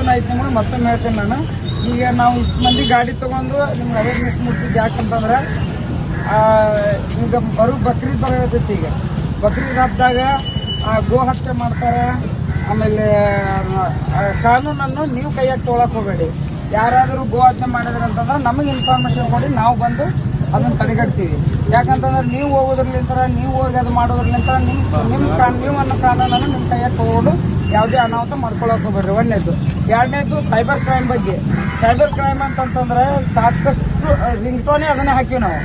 ಗೊತ್ತನ ಐತಿ ನಿಮ್ಗೆ ಮತ್ತೊಮ್ಮೆ ಹೇಳ್ತೇನೆ ನಾನು. ಈಗ ನಾವು ಇಷ್ಟು ಮಂದಿ ಗಾಡಿ ತೊಗೊಂಡು ನಿಮ್ಗೆ ಅವೇರ್ನೆಸ್ ಮುಟ್ಟಿದ್ದು ಯಾಕಂತಂದ್ರೆ ಈಗ ಬರೋ ಬಕ್ರೀದ್ ಬರೋದೈತಿ ಈಗ. ಬಕ್ರೀದ್ ಹಬ್ಬದಾಗ ಗೋ ಹತ್ಯೆ ಮಾಡ್ತಾರೆ. ಆಮೇಲೆ ಕಾನೂನನ್ನು ನೀವು ಕೈಯಾಗಿ ತೊಗೊಳಕ್ ಹೋಗಬೇಡಿ. ಯಾರಾದರೂ ಗೋ ಹತ್ಯೆ ಮಾಡಿದ್ರೆ ಅಂತಂದ್ರೆ ನಮಗೆ ಇನ್ಫಾರ್ಮೇಶನ್ ಕೊಡಿ, ನಾವು ಬಂದು ಅದನ್ನು ತಡೆಗಟ್ತೀವಿ. ಯಾಕಂತಂದ್ರೆ ನೀವು ಹೋಗೋದ್ರಲ್ಲಿಂತ ನೀವು ಹೋಗಿ ಅದು ಮಾಡೋದ್ರಲ್ಲಿಂತ ನಿಮ್ಮ ನಿಮ್ಮ ಕಾನ್, ನೀವು ಅನ್ನೋ ಕಾನೂನನ್ನು ನಿಮ್ಮ ಕೈಯಾಗಿ ತಗೊಂಡು ಯಾವುದೇ ಅನಾಹುತ ಮಾಡ್ಕೊಳಕ್ ಹೋಗ್ಬೇಡ್ರಿ ಒಂದನೇದು ಎರಡನೇದು ಸೈಬರ್ ಕ್ರೈಮ್ ಬಗ್ಗೆ ಸೈಬರ್ ಕ್ರೈಮ್ ಅಂತಂತಂದ್ರೆ ಸಾಕಷ್ಟು ರಿಂಗ್ ಅದನ್ನೇ ಹಾಕಿವಿ ನಾವು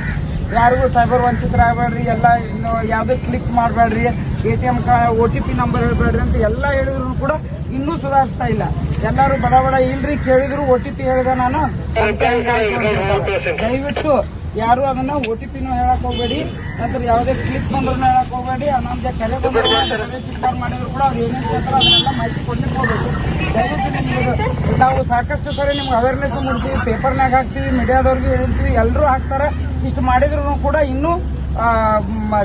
ಯಾರಿಗೂ ಸೈಬರ್ ವಂಚಿತರಾಗಬೇಡ್ರಿ ಎಲ್ಲ ಇನ್ನು ಯಾವುದೇ ಕ್ಲಿಕ್ ಮಾಡಬೇಡ್ರಿ A T M O T P number ಹೇಳ್ಬೇಡ್ರಿ ಅಂತ ಎಲ್ಲ ಹೇಳಿದ್ರು ಕೂಡ ಇನ್ನೂ ಸುಧಾರಿಸ್ತಾ ಇಲ್ಲ ಎಲ್ಲರೂ ಬಡ ಬಡ ಇಲ್ರಿ ಕೇಳಿದ್ರು ಒ ಟಿ ಪಿ ಹೇಳಿದೆ ನಾನು ದಯವಿಟ್ಟು ಯಾರು ಅದನ್ನ ಒ ಟಿ ಪಿನೂ ಹೇಳಕ್ ಹೋಗ್ಬೇಡಿ ನಂತರ ಯಾವುದೇ ಕ್ಲಿಕ್ ಬಂದ್ರು ಹೇಳಕ್ ಹೋಗ್ಬೇಡಿ ನಮ್ಗೆ ಕರೆ ಬಂದ್ರು ಮಾಡಿದ್ರು ಕೂಡ ಅವ್ರು ಏನೇನು ಕೇಳ್ತಾರೋ ಅದನ್ನೆಲ್ಲ ಮಾಹಿತಿ ಕೊಡ್ಲಿಕ್ಕೆ ಹೋಗ್ಬೇಕು ದಯವಿಟ್ಟು ನಿಮ್ಗೆ ನಾವು ಸಾಕಷ್ಟು ಸರಿ ನಿಮ್ಗೆ ಅವೇರ್ನೆಸ್ ಮಾಡ್ತೀವಿ ಪೇಪರ್ನಾಗ ಹಾಕ್ತೀವಿ ಮೀಡಿಯಾದವ್ರಿಗೆ ಹೇಳ್ತೀವಿ ಎಲ್ಲರೂ ಹಾಕ್ತಾರೆ. ಇಷ್ಟು ಮಾಡಿದ್ರು ಕೂಡ ಇನ್ನೂ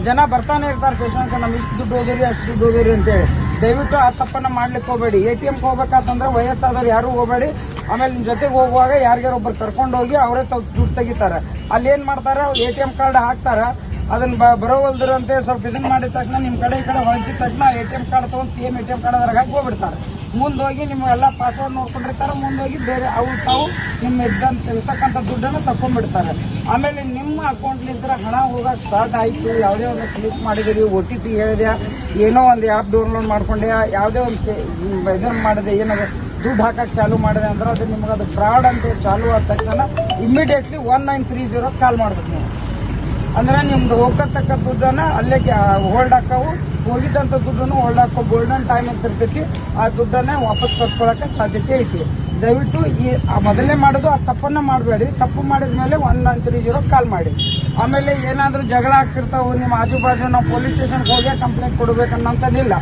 ಜನ ಬರ್ತಾನೆ ಇರ್ತಾರೆ. ಪೇಷಂಟ್ ನಮ್ಗೆ ಇಷ್ಟು ದುಡ್ಡು ಹೋದಿರಿ ಅಷ್ಟು ದುಡ್ಡು ಹೋದಿರಿ ಅಂತೇಳಿ. ದಯವಿಟ್ಟು ಆ ತಪ್ಪನ್ನ ಮಾಡ್ಲಿಕ್ಕೆ ಹೋಗಬೇಡಿ. ಎ ಟಿ ಎಮ್ಗೆ ಹೋಗ್ಬೇಕಂತಂದ್ರೆ ವಯಸ್ಸಾದವ್ರು ಯಾರು ಹೋಗಬೇಡಿ. ಆಮೇಲೆ ನಿಮ್ಮ ಜೊತೆಗೆ ಹೋಗುವಾಗ ಯಾರಿಗಾರ ಒಬ್ಬರು ಕರ್ಕೊಂಡು ಹೋಗಿ ಅವರೇ ದುಡ್ಡು ತೆಗಿತಾರೆ. ಅಲ್ಲಿ ಏನು ಮಾಡ್ತಾರೆ? ಎ ಟಿ ಎಂ ಕಾರ್ಡ್ ಹಾಕ್ತಾರೆ. ಅದನ್ನ ಬರೋವಲ್ದ್ರು ಅಂತ ಸ್ವಲ್ಪ ಇದನ್ನ ಮಾಡಿದ ತಕ್ಷಣ ನಿಮ್ಮ ಕಡೆ ಈ ಕಡೆ ಹೊಲಿಸಿದ ತಕ್ಷಣ ಎ ಟಿ ಎಂ ಕಾರ್ಡ್ ತೊಗೊಂಡು same A T M card ಅದ್ರಾಗ ಹಾಕಿ ಹೋಗ್ಬಿಡ್ತಾರೆ. ಮುಂದೆ ಹೋಗಿ ನಿಮ್ಮ ಎಲ್ಲ ಪಾಸ್ವರ್ಡ್ ನೋಡ್ಕೊಂಡಿರ್ತಾರೆ ಹೋಗಿ ಬೇರೆ ಅವು ತಾವು ನಿಮ್ಮ ಇದ್ದಂತ ಇರ್ತಕ್ಕಂಥ ದುಡ್ಡನ್ನು ತಕೊಂಡ್ಬಿಡ್ತಾರೆ ಆಮೇಲೆ ನಿಮ್ಮ ಅಕೌಂಟ್ಲಿಂದ ಹಣ ಹೋಗಕ್ಕೆ ಸ್ಟಾರ್ಟ್ ಆಯಿತು. ಯಾವುದೇ ಒಂದು ಕ್ಲಿಕ್ ಮಾಡಿದಿರಿ ಒ ಟಿ ಪಿ ಹೇಳಿದೆ ಏನೋ ಒಂದು ಆ್ಯಪ್ ಡೌನ್ಲೋಡ್ ಮಾಡ್ಕೊಂಡೆ ಯಾವುದೇ ಒಂದು ಇದನ್ನು ಮಾಡಿದೆ ಏನದು ದುಡ್ಡು ಹಾಕಕ್ಕೆ ಚಾಲು ಮಾಡಿದೆ ಅಂದ್ರೆ ಅದು ನಿಮ್ಗೆ ಅದು ಫ್ರಾಡ್ ಅಂತ ಚಾಲು ಆದ ತಕ್ಷಣ immediately one nine three zero call ಮಾಡ್ಬೇಕು ಅಂದ್ರೆ ನಿಮ್ದು ಹೋಗತಕ್ಕ ದುಡ್ಡನ್ನ ಅಲ್ಲೇ ಹೋಲ್ಡ್ ಹಾಕವು. ಹೋಗಿದ್ದಂತ ದುಡ್ಡನ್ನು ಹೋಲ್ಡ್ ಹಾಕೋ ಗೋಲ್ಡನ್ ಟೈಮ್ ಅಂತ ಇರ್ತೈತಿ. ಆ ದುಡ್ಡನ್ನ ವಾಪಸ್ ತರ್ಕೊಳಕ್ಕೆ ಸಾಧ್ಯತೆ ಐತಿ. ದಯವಿಟ್ಟು ಈ ಮೊದಲೇ ಮಾಡೋದು, ಆ ತಪ್ಪನ್ನ ಮಾಡಬೇಡಿ. ತಪ್ಪು ಮಾಡಿದ ಮೇಲೆ one nine three zero call ಮಾಡಿ. ಆಮೇಲೆ ಏನಾದ್ರೂ ಜಗಳ ಆಗ್ತಿರ್ತಾವು, ನಿಮ್ಮ ಆಜು ಬಾಜು ನಾವು ಪೊಲೀಸ್ ಸ್ಟೇಷನ್ಗೆ ಹೋಗಿ ಕಂಪ್ಲೇಂಟ್ ಕೊಡ್ಬೇಕನ್ನೋಂಥದ್ದಿಲ್ಲ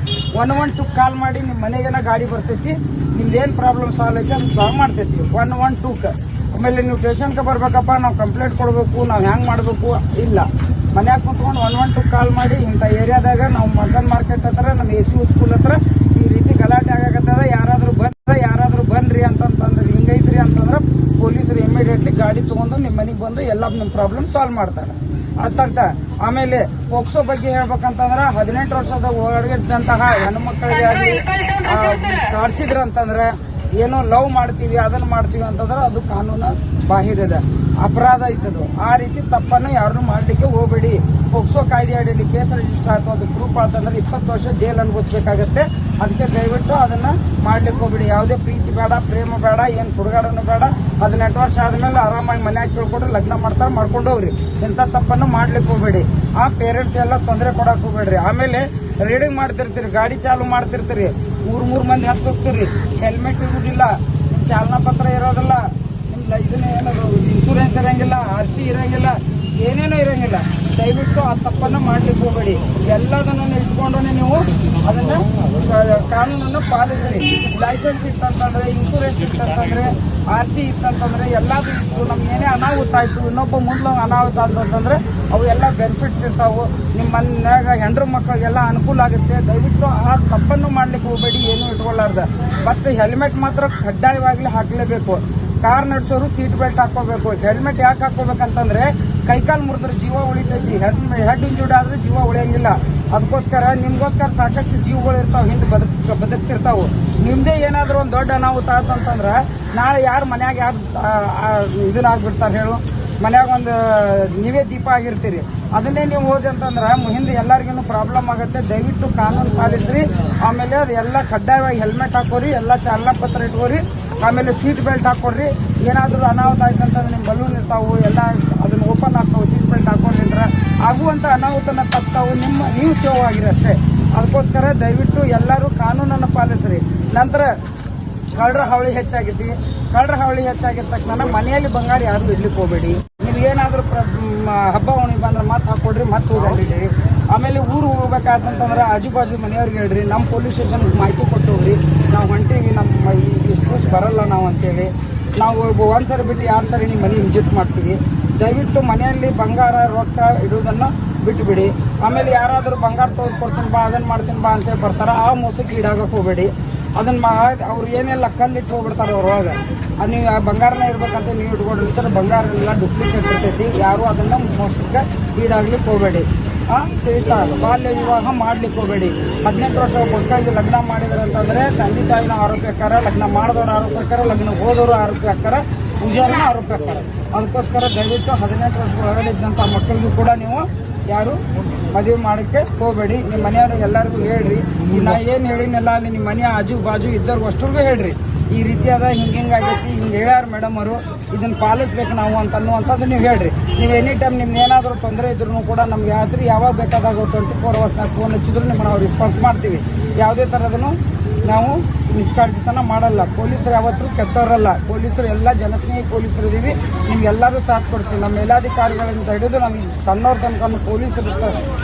ಒನ್ ಒನ್ ಟು ಕಾಲ್ ಮಾಡಿ ನಿಮ್ಮ ಮನೆಗೇನ ಗಾಡಿ ಬರ್ತೈತಿ ನಿಮ್ದು ಏನು ಪ್ರಾಬ್ಲಮ್ ಸಾಲ್ವ್ ಐತಿ ಅದು ಸಾಲ್ವ್ ಮಾಡ್ತೈತಿ. ಒನ್ ಒನ್ ಟೂಕ್ ಆಮೇಲೆ ನೀವು ಸ್ಟೇಷನ್ಗೆ ಬರ್ಬೇಕಪ್ಪ, ನಾವು ಕಂಪ್ಲೇಂಟ್ ಕೊಡಬೇಕು, ನಾವು ಹೆಂಗೆ ಮಾಡಬೇಕು, ಇಲ್ಲ. ಮನ್ಯಾಗ ಕುತ್ಕೊಂಡು ಒನ್ ಒನ್ ಟು ಕಾಲ್ ಮಾಡಿ ಇಂಥ ಏರಿಯಾದಾಗ ನಾವು ಮಗನ್ ಮಾರ್ಕೆಟ್ ಹತ್ರ, ನಮ್ಮ ಎ ಸಿ ಸ್ಕೂಲ್ ಹತ್ರ ಈ ರೀತಿ ಗಲಾಟೆ ಆಗಕತ್ತದ, ಯಾರಾದರೂ ಬಂದ್ರೆ, ಯಾರಾದರೂ ಬನ್ರಿ ಅಂತಂತಂದ್ರೆ, ಹಿಂಗೈತ್ರಿ ಅಂತಂದ್ರೆ ಪೊಲೀಸರು ಇಮಿಡಿಯೇಟ್ಲಿ ಗಾಡಿ ತೊಗೊಂಡು ನಿಮ್ಮ ಮನೆಗೆ ಬಂದು ಎಲ್ಲ ನಿಮ್ಮ ಪ್ರಾಬ್ಲಮ್ ಸಾಲ್ವ್ ಮಾಡ್ತಾರೆ. ಅರ್ಥ ಆಮೇಲೆ ಪೋಕ್ಸೋ ಬಗ್ಗೆ ಹೇಳ್ಬೇಕಂತಂದ್ರೆ ಹದಿನೆಂಟು ವರ್ಷದ ಒಳಗಿದ್ದಂತಹ ಹೆಣ್ಣು ಮಕ್ಕಳಿಗೆ ಆಗಲಿ ಕಾಡ್ಸಿದ್ರು ಅಂತಂದ್ರೆ ಏನೋ ಲವ್ ಮಾಡ್ತೀವಿ, ಅದನ್ನ ಮಾಡ್ತೀವಿ ಅಂತಂದ್ರೆ ಅದು ಕಾನೂನು ಬಾಹಿರದ. ಅಪರಾಧ ಇದ್ದದು ಆ ರೀತಿ ತಪ್ಪನ್ನು ಯಾರನ್ನು ಮಾಡಲಿಕ್ಕೆ ಹೋಗಬೇಡಿ. ಪೋಕ್ಸೋ ಕಾಯ್ದೆ ಅಡಿಯಲ್ಲಿ ಕೇಸ್ ರಿಜಿಸ್ಟರ್ ಆಯ್ತು ಅದು ಪ್ರೂಫ್ ಆತಂದ್ರೆ ಇಪ್ಪತ್ತು ವರ್ಷ ಜೈಲ್ ಅನುಭವಿಸ್ಬೇಕಾಗತ್ತೆ. ಅದಕ್ಕೆ ದಯವಿಟ್ಟು ಅದನ್ನ ಮಾಡ್ಲಿಕ್ಕೆ ಹೋಗ್ಬೇಡಿ. ಯಾವುದೇ ಪ್ರೀತಿ ಬೇಡ, ಪ್ರೇಮ ಬೇಡ, ಏನು ಸುಡುಗಾಡನು ಬೇಡ. ಹದಿನೆಂಟು ವರ್ಷ ಆದ್ಮೇಲೆ ಆರಾಮಾಗಿ ಮನ್ಯಾಗ ಕೇಳ್ಕೊಡ್ರಿ ಲಗ್ನ ಮಾಡ್ತಾರೆ ಮಾಡ್ಕೊಂಡು ಹೋಗ್ರಿ ಇಂಥ ತಪ್ಪನ್ನು ಮಾಡ್ಲಿಕ್ಕೆ ಹೋಗ್ಬೇಡಿ. ಆ ಪೇರೆಂಟ್ಸ್ ಎಲ್ಲ ತೊಂದರೆ ಕೊಡಕ್ಕೆ ಹೋಗ್ಬೇಡ್ರಿ. ಆಮೇಲೆ ರೀಡಿಂಗ್ ಮಾಡ್ತಿರ್ತೀರಿ ಗಾಡಿ ಚಾಲು ಮಾಡ್ತಿರ್ತೀರಿ ಮೂರ್ ಮೂರ್ ಮಂದಿ ಹತ್ತಿರ್ತೀರಿ ಹೆಲ್ಮೆಟ್ ಇರುವುದಿಲ್ಲ ಚಾಲನಾ ಪತ್ರ ಇರೋದಿಲ್ಲ. ಇದನ್ನ ಏನದು ಇನ್ಸೂರೆನ್ಸ್ ಇರಂಗಿಲ್ಲ ಆರ್ ಸಿ ಇರಂಗಿಲ್ಲ, ಏನೇನೋ ಇರಂಗಿಲ್ಲ. ದಯವಿಟ್ಟು ಆ ತಪ್ಪನ್ನು ಮಾಡ್ಲಿಕ್ಕೆ ಹೋಗಬೇಡಿ. ಎಲ್ಲದನ್ನು ಇಟ್ಕೊಂಡು ನೀವು ಅದನ್ನ ಕಾನೂನನ್ನು ಪಾಲಿಸ್ರಿ. ಲೈಸೆನ್ಸ್ ಇತ್ತಂತಂದ್ರೆ ಇನ್ಸೂರೆನ್ಸ್ ಇತ್ತಂತಂದ್ರೆ ಆರ್ ಸಿ ಇತ್ತಂತಂದ್ರೆ, ಎಲ್ಲದೂ ಇತ್ತು. ನಮ್ಗೆ ಏನೇ ಅನಾಹುತ ಆಯ್ತು, ಇನ್ನೊಬ್ಬ ಮುಂದೆ ಅನಾಹುತ ಅಂತಂದ್ರೆ, ಅವು ಎಲ್ಲ ಬೆನಿಫಿಟ್ಸ್ ಇರ್ತಾವು. ನಿಮ್ಮ ಮನ್ಯಾಗ ಹೆಂಡ್ರ ಮಕ್ಕಳಿಗೆಲ್ಲ ಅನುಕೂಲ ಆಗುತ್ತೆ. ದಯವಿಟ್ಟು ಆ ತಪ್ಪನ್ನು ಮಾಡ್ಲಿಕ್ಕೆ ಹೋಗಬೇಡಿ, ಏನು ಇಟ್ಕೊಳ್ಳಾರ್ದ. ಮತ್ತೆ ಹೆಲ್ಮೆಟ್ ಮಾತ್ರ ಕಡ್ಡಾಯವಾಗ್ಲಿ ಹಾಕ್ಲೇಬೇಕು. ಕಾರ್ ನಡೆಸೋರು ಸೀಟ್ ಬೆಲ್ಟ್ ಹಾಕೋಬೇಕು ಹೆಲ್ಮೆಟ್ ಯಾಕೆ ಹಾಕೋಬೇಕಂತಂದ್ರೆ ಕೈಕಾಲು ಮುರಿದ್ರೆ ಜೀವ ಉಳಿತೈತಿ ಹೆಡ್ ಹೆಡ್ ಇಂಜೂರ್ಡ್ ಆದ್ರೆ ಜೀವ ಉಳಿಯಂಗಿಲ್ಲ. ಅದಕ್ಕೋಸ್ಕರ ನಿಮ್ಗೋಸ್ಕರ ಸಾಕಷ್ಟು ಜೀವಗಳು ಇರ್ತಾವ, ಹಿಂದೆ ಬದುಕ್, ಬದುಕ್ತಿರ್ತಾವೆ. ನಿಮ್ದೇ ಏನಾದ್ರೂ ಒಂದು ದೊಡ್ಡ ಅನಾಹುತ ಆಯ್ತು ಅಂತಂದ್ರೆ ನಾಳೆ ಯಾರು ಮನ್ಯಾಗ ಯಾರು ಇದನ್ನ ಆಗ್ಬಿಡ್ತಾರೆ ಹೇಳು? ಮನ್ಯಾಗ ಒಂದು ನೀವೇ ದೀಪ ಆಗಿರ್ತೀರಿ. ಅದನ್ನೇ ನೀವು ಹೋದೆ ಅಂತಂದ್ರೆ, ಹಿಂದೆ ಎಲ್ಲರಿಗೂ ಪ್ರಾಬ್ಲಮ್ ಆಗುತ್ತೆ, ದಯವಿಟ್ಟು ಕಾನೂನು ಪಾಲಿಸ್ರಿ. ಆಮೇಲೆ ಅದು ಎಲ್ಲ ಕಡ್ಡಾಯವಾಗಿ ಹೆಲ್ಮೆಟ್ ಹಾಕೋರಿ, ಎಲ್ಲ ಚಾಲನಾ ಪತ್ರ ಇಟ್ಕೋರಿ, ಆಮೇಲೆ ಸೀಟ್ ಬೆಲ್ಟ್ ಹಾಕೊಡ್ರಿ. ಏನಾದರೂ ಅನಾಹುತ ಆಯ್ತು ಅಂತಂದ್ರೆ ನಿಮ್ಮ ಬಲೂನ್ ಇರ್ತಾವು, ಎಲ್ಲ ಅದನ್ನ ಓಪನ್ ಆಗ್ತಾವೆ ಸೀಟ್ ಬೆಲ್ಟ್ ಹಾಕೊಂಡಿದ್ರೆ ಆಗುವಂತ ಅನಾಹುತನ ತಪ್ತಾವು, ನಿಮ್ಮ, ನೀವು ಸೇವ್ ಆಗಿರಷ್ಟೇ ಅದಕ್ಕೋಸ್ಕರ ದಯವಿಟ್ಟು ಎಲ್ಲರೂ ಕಾನೂನನ್ನು ಪಾಲಿಸ್ರಿ. ನಂತರ ಕಳ್ಳರ ಹಾವಳಿ ಹೆಚ್ಚಾಗೈತಿ ಕಳ್ಳರ ಹಾವಳಿ ಹೆಚ್ಚಾಗಿದ ತಕ್ಷಣ ಮನೆಯಲ್ಲಿ ಬಂಗಾರ ಯಾರು ಇಡ್ಲಿಕ್ಕೆ ಹೋಗಬೇಡಿ. ನೀವು ಏನಾದರೂ ಹಬ್ಬ ಹುಣ್ಣಿಮೆ ಬಂದ್ರೆ ಮತ್ತೆ ಹಾಕೊಡ್ರಿ, ಮತ್ತೆ ಹೋಗಲ್ರಿ ಆಮೇಲೆ ಊರು ಹೋಗ್ಬೇಕಾದಂತಂದ್ರೆ ಆಜು ಬಾಜು ಮನೆಯವ್ರಿಗೆ ಹೇಳ್ರಿ ನಮ್ಮ ಪೊಲೀಸ್ ಸ್ಟೇಷನ್ ಮಾಹಿತಿ ಕೊಟ್ಟು ಹೋಗ್ರಿ. ನಾವು ಹೊಂಟೀವಿ ನಮ್ಮ ಇಷ್ಟು ಬರಲ್ಲ ನಾವು ಅಂತೇಳಿ. ನಾವು ಒಂದು ಸರಿ ಬಿಟ್ಟು ಎರಡು ಸರಿ ನಿಮ್ಮ ಮನೆ ವಿಸಿಟ್ ಮಾಡ್ತೀವಿ. ದಯವಿಟ್ಟು ಮನೆಯಲ್ಲಿ ಬಂಗಾರ, ರೊಕ್ಕ ಇಡೋದನ್ನು ಬಿಟ್ಟುಬಿಡಿ ಆಮೇಲೆ ಯಾರಾದರೂ ಬಂಗಾರ ತೋರಿಸ್ಕೊಡ್ತೀನಿ ಬಾ ಅದನ್ನು ಮಾಡ್ತೀನಿ ಬಾ ಅಂತೇಳಿ ಬರ್ತಾರೆ, ಆ ಮೋಸಕ್ಕೆ ಈಡಾಗಕ್ಕೆ ಹೋಗಬೇಡಿ. ಅದನ್ನ ಅವ್ರು ಏನೆಲ್ಲ ಕಲ್ಲಿಟ್ಟು ಹೋಗ್ಬಿಡ್ತಾರೆ ಅವ್ರೊಳಗೆ ಅದು ನೀವು ಆ ಬಂಗಾರನ ಇರ್ಬೇಕಂತ ನೀವು ಇಟ್ಕೊಂಡಿರ್ತಾರೆ ಬಂಗಾರ ಎಲ್ಲ ಡುಪ್ಲಿಕೇಟ್ ಇರ್ತೈತಿ. ಯಾರು ಅದನ್ನ ಮೋಸಕ್ಕೆ ಈಡಾಗ್ಲಿಕ್ಕೆ ಹೋಗಬೇಡಿ. ಆ ತಿಳಿತಾ ಬಾಲ್ಯ ವಿವಾಹ ಮಾಡ್ಲಿಕ್ಕೆ ಹೋಗಬೇಡಿ. ಹದಿನೆಂಟು ವರ್ಷ ಮಕ್ಕಳಿಗೆ ಲಗ್ನ ಮಾಡಿದ್ರೆ ಅಂತಂದ್ರೆ ತಂದೆ ತಾಯಿನ ಆರೋಗ್ಯಕಾರ ಲಗ್ನ ಮಾಡಿದವ್ರ ಆರೋಗ್ಯಕಾರ ಲಗ್ನ ಹೋದವರು ಆರೋಗ್ಯಕರ ಪೂಜಾರನ ಆರೋಗ್ಯಕರ ಅದಕ್ಕೋಸ್ಕರ ದಯವಿಟ್ಟು ಹದಿನೆಂಟು ವರ್ಷ ಒಳಗಡೆ ಇದ್ದಂಥ ಮಕ್ಕಳಿಗೂ ಕೂಡ ನೀವು ಯಾರು ಮದುವೆ ಮಾಡೋಕ್ಕೆ ಹೋಗಬೇಡಿ. ನಿಮ್ಮ ಮನೆಯವ್ರ ಎಲ್ಲರಿಗೂ ಹೇಳ್ರಿ. ನಾ ಏನು ಹೇಳಿನಲ್ಲ ಅಲ್ಲಿ ನಿಮ್ಮ ಮನೆ ಆಜು ಬಾಜು ಇದ್ದವ್ರಿಗೆ ಅಷ್ಟ್ರಿಗೂ ಹೇಳ್ರಿ. ಈ ರೀತಿಯಾದ ಹಿಂಗೆ ಹಿಂಗೆ ಆಗೈತಿ, ಹಿಂಗೆ ಹೇಳ್ಯಾರ ಮೇಡಮ್ ಅವರು. ಇದನ್ನು ಪಾಲಿಸ್ಬೇಕು ನಾವು ಅಂತ ಅನ್ನುವಂಥದ್ದು ನೀವು ಹೇಳ್ರಿ. ನೀವು ಎನಿ ಟೈಮ್ ನಿಮ್ಗೆ ಏನಾದರೂ ತೊಂದರೆ ಇದ್ರೂ ಕೂಡ ನಮ್ಗೆ ಯಾವ್ದು ಯಾವಾಗ ಬೇಕಾದಾಗ ಟ್ವೆಂಟಿ ಫೋರ್ ಅವರ್ಸ್ನಾಗ ಫೋನ್ ಹಚ್ಚಿದ್ರು ನಿಮ್ಮ ನಾವು ರೆಸ್ಪಾನ್ಸ್ ಮಾಡ್ತೀವಿ. ಯಾವುದೇ ಥರದನ್ನು ನಾವು ನಿಷ್ಕಾಳಜಿತನ ಮಾಡಲ್ಲ. ಪೊಲೀಸರು ಯಾವತ್ತೂ ಕೆಟ್ಟವರಲ್ಲ ಪೊಲೀಸರು ಎಲ್ಲ ಜನಸ್ನೇಹಿ ಪೊಲೀಸರು ಇದೀವಿ. ನಿಮ್ಗೆಲ್ಲರೂ ಸಾಥ್ ಕೊಡ್ತೀವಿ ನಮ್ಮ ಮೇಲಾಧಿಕಾರಿಗಳಿಂದ ಹಿಡಿದು ನಮ್ಮ ಸಣ್ಣವ್ರ ತನಕ ಪೊಲೀಸರು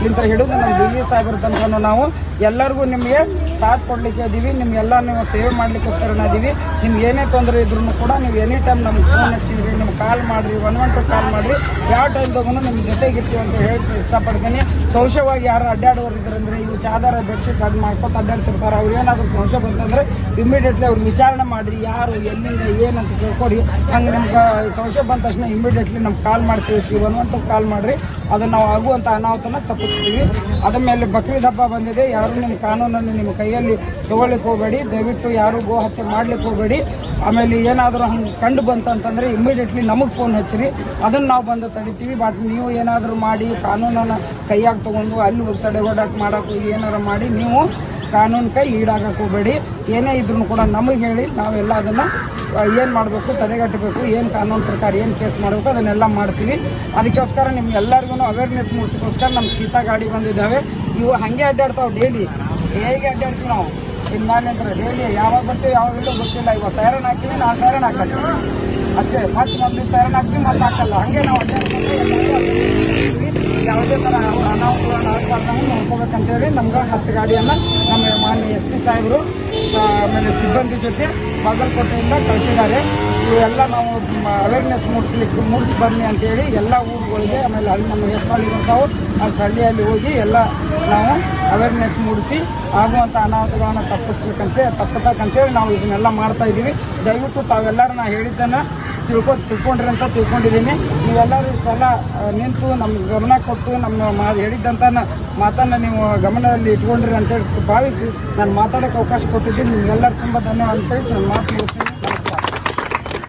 ಇಂತ ಹಿಡಿದು ನಮ್ಮ ಡಿ ಜಿ ಸಾಹೇಬ್ರ ತನಕ ನಾವು ಎಲ್ಲರಿಗೂ ನಿಮಗೆ ಸಾಥ್ ಕೊಡಲಿಕ್ಕೆ ಇದೀವಿ. ನಿಮ್ಗೆಲ್ಲ ನೀವು ಸೇವೆ ಮಾಡ್ಲಿಕ್ಕೋಸ್ಕರ ಇದ್ದೀವಿ ನಿಮ್ಗೆ ಏನೇ ತೊಂದರೆ ಇದ್ರೂ ಕೂಡ ನೀವು ಎನಿ ಟೈಮ್ ನಮ್ಗೆ ಫೋನ್ ಹಚ್ಚಿದ್ರಿ ನಿಮ್ಗೆ ಕಾಲ್ ಮಾಡಿರಿ, ಒನ್ ಒನ್ ಟು ಕಾಲ್ ಮಾಡಿರಿ. ಯಾವ ಟೈಮ್ದಾಗೂ ನಿಮ್ಮ ಜೊತೆಗಿರ್ತೀವಿ ಅಂತ ಹೇಳಿ ಇಷ್ಟಪಡ್ತೀನಿ. ಸೌಶವಾಗಿ ಯಾರು ಅಡ್ಡಾಡೋರು ಇದ್ರಂದ್ರೆ ಇವು ಚಾದಾರ ಬೆಡ್ಶೀಟ್ ಅದು ಮಾಡ್ಕೊತ ಅಡ್ಡಾಡ್ತಿರ್ತಾರೆ. ಅವ್ರು ಏನಾದರೂ ಸಂಶಯ ಬಂತಂದ್ರೆ ಇಮಿಡಿಯೇಟ್ಲಿ ಅವ್ರಿಗೆ ವಿಚಾರಣೆ ಮಾಡಿರಿ ಯಾರು, ಎಲ್ಲಿಂದ, ಏನಂತ ತಿಳ್ಕೊಡಿ. ಹಂಗೆ ನಮ್ಗೆ ಸಂಶಯ ಬಂದ ತಕ್ಷಣ ಇಮಿಡಿಯೇಟ್ಲಿ ನಮ್ಗೆ call one one two call ಮಾಡಿರಿ. ಅದನ್ನು ನಾವು ಆಗುವಂಥ ಅನಾಹುತನ ತಪ್ಪಿಸ್ತೀವಿ. ಅದ ಮೇಲೆ ಬಕ್ರೀದ್ ಹಬ್ಬ ಬಂದಿದೆ. ಯಾರು ನಿಮ್ಮ ಕಾನೂನನ್ನು ನಿಮ್ಮ ಕೈಯಲ್ಲಿ ತಗೊಳ್ಳಿಕ್ಕೆ ಹೋಗಬೇಡಿ. ದಯವಿಟ್ಟು ಯಾರು ಗೋ ಹತ್ಯೆ ಮಾಡ್ಲಿಕ್ಕೆ ಹೋಗಬೇಡಿ. ಆಮೇಲೆ ಏನಾದರೂ ಹಂಗೆ ಕಂಡು ಬಂತಂತಂದರೆ ಇಮಿಡಿಯೇಟ್ಲಿ ನಮಗೆ ಫೋನ್ ಹಚ್ಚಿರಿ. ಅದನ್ನು ನಾವು ಬಂದು ತಡಿತೀವಿ. ಬಟ್ ನೀವು ಏನಾದರೂ ಮಾಡಿ, ಕಾನೂನನ್ನು ಕೈಯಾಗಿ ತೊಗೊಂಡು ಅಲ್ಲಿ ತಡೆಗೋಡಕ್ಕೆ ಮಾಡೋಕ್ಕೆ ಏನಾರು ಮಾಡಿ, ನೀವು ಕಾನೂನು ಕೈ ಈಡಾಗಕ್ಕೆ ಹೋಗಬೇಡಿ. ಏನೇ ಇದ್ರೂ ಕೂಡ ನಮಗೆ ಹೇಳಿ, ನಾವೆಲ್ಲ ಅದನ್ನು ಏನು ಮಾಡಬೇಕು, ತಡೆಗಟ್ಟಬೇಕು, ಏನು ಕಾನೂನು ಪ್ರಕಾರ ಏನು ಕೇಸ್ ಮಾಡಬೇಕು ಅದನ್ನೆಲ್ಲ ಮಾಡ್ತೀವಿ. ಅದಕ್ಕೋಸ್ಕರ ನಿಮ್ಗೆಲ್ಲರಿಗೂ ಅವೇರ್ನೆಸ್ ಮೂಡಿಸೋಸ್ಕರ ನಮ್ಮ ಶೀತಾ ಗಾಡಿ ಬಂದಿದ್ದಾವೆ. ಇವು ಹಾಗೆ ಅಡ್ಡಾಡ್ತಾವೆ ಡೈಲಿ ಹೇಗೆ ಅಡ್ಡಾಡ್ತೀವಿ ನಾವು? ಅಂತ ಡೈಲಿ ಯಾವಾಗ ಬರ್ತೀವಿ ಯಾವಾಗಲೂ ಗೊತ್ತಿಲ್ಲ. ಇವಾಗ ಸೈರನ್ ಹಾಕ್ತೀವಿ ನಾವು ಸೈರನ್ ಹಾಕಲ್ಲ ಅಷ್ಟೇ ಮತ್ತೆ ಮೊದಲು ಸೈರನ್ ಹಾಕ್ತೀವಿ, ಮತ್ತೆ ಹಾಕಲ್ಲ. ಹಾಗೆ ನಾವು ಅಡ್ಡಾಡ್ತೀವಿ. ಯಾವುದೇ ಥರ ಅನಾಹುತ ಆಗ್ಬಾರ್ದಂಗೆ ನೋಡ್ಕೋಬೇಕಂತೇಳಿ ನಮ್ಗೆ ಹತ್ತು ಗಾಡಿಯನ್ನು ನಮ್ಮ ಮಾನ್ಯ ಎಸ್ ಪಿ ಸಾಹೇಬರು ಆಮೇಲೆ ಸಿಬ್ಬಂದಿ ಜೊತೆ ಬಾಗಲಕೋಟೆಯಿಂದ ಕಳಿಸಿದ್ದಾರೆ. ಇವೆಲ್ಲ ನಾವು ಅವೇರ್ನೆಸ್ ಮೂಡಿಸ್ಲಿಕ್ಕೆ ಮೂಡಿಸಿ ಬನ್ನಿ ಅಂತೇಳಿ ಎಲ್ಲ ಊರುಗಳಿಗೆ, ಆಮೇಲೆ ಅಲ್ಲಿ ನಮ್ಮ ಎಷ್ಟು ಹಳ್ಳಿ ಬರ್ತಾವೆ ಅಲ್ಲಿ ಹಳ್ಳಿಯಲ್ಲಿ ಹೋಗಿ ಎಲ್ಲ ನಾವು ಅವೇರ್ನೆಸ್ ಮೂಡಿಸಿ ಆಗುವಂಥ ಅನಾಹುತಗಳನ್ನು ತಪ್ಪಿಸ್ಬೇಕಂತೆ ತಪ್ಪಿಸಕ್ಕಂತೇಳಿ ನಾವು ಇದನ್ನೆಲ್ಲ ಮಾಡ್ತಾ ಇದ್ದೀವಿ ದಯವಿಟ್ಟು ತಾವೆಲ್ಲರೂ ನಾನು ಹೇಳಿದ್ದನ್ನು ತಿಳ್ಕೊ ತಿಳ್ಕೊಂಡ್ರಿ ಅಂತ ತಿಳ್ಕೊಂಡಿದ್ದೀನಿ. ನೀವೆಲ್ಲರೂ ಇಷ್ಟೆಲ್ಲ ನಿಂತು ನಮ್ಮ ಗಮನ ಕೊಟ್ಟು ನಮ್ಮ ಮಾ ಹೇಳಿದ್ದಂಥ ಮಾತನ್ನು ನೀವು ಗಮನದಲ್ಲಿ ಇಟ್ಕೊಂಡ್ರಿ ಅಂತೇಳಿ ಭಾವಿಸಿ ನಾನು ಮಾತಾಡೋಕ್ಕೆ ಅವಕಾಶ ಕೊಟ್ಟಿದ್ದೀನಿ. ನಿಮ್ಗೆಲ್ಲರೂ ತುಂಬ ಧನ್ಯವಾದ ಅಂತ ಹೇಳಿ ನಾನು ಮಾತು ಮುಗಿಸ್ತೀನಿ.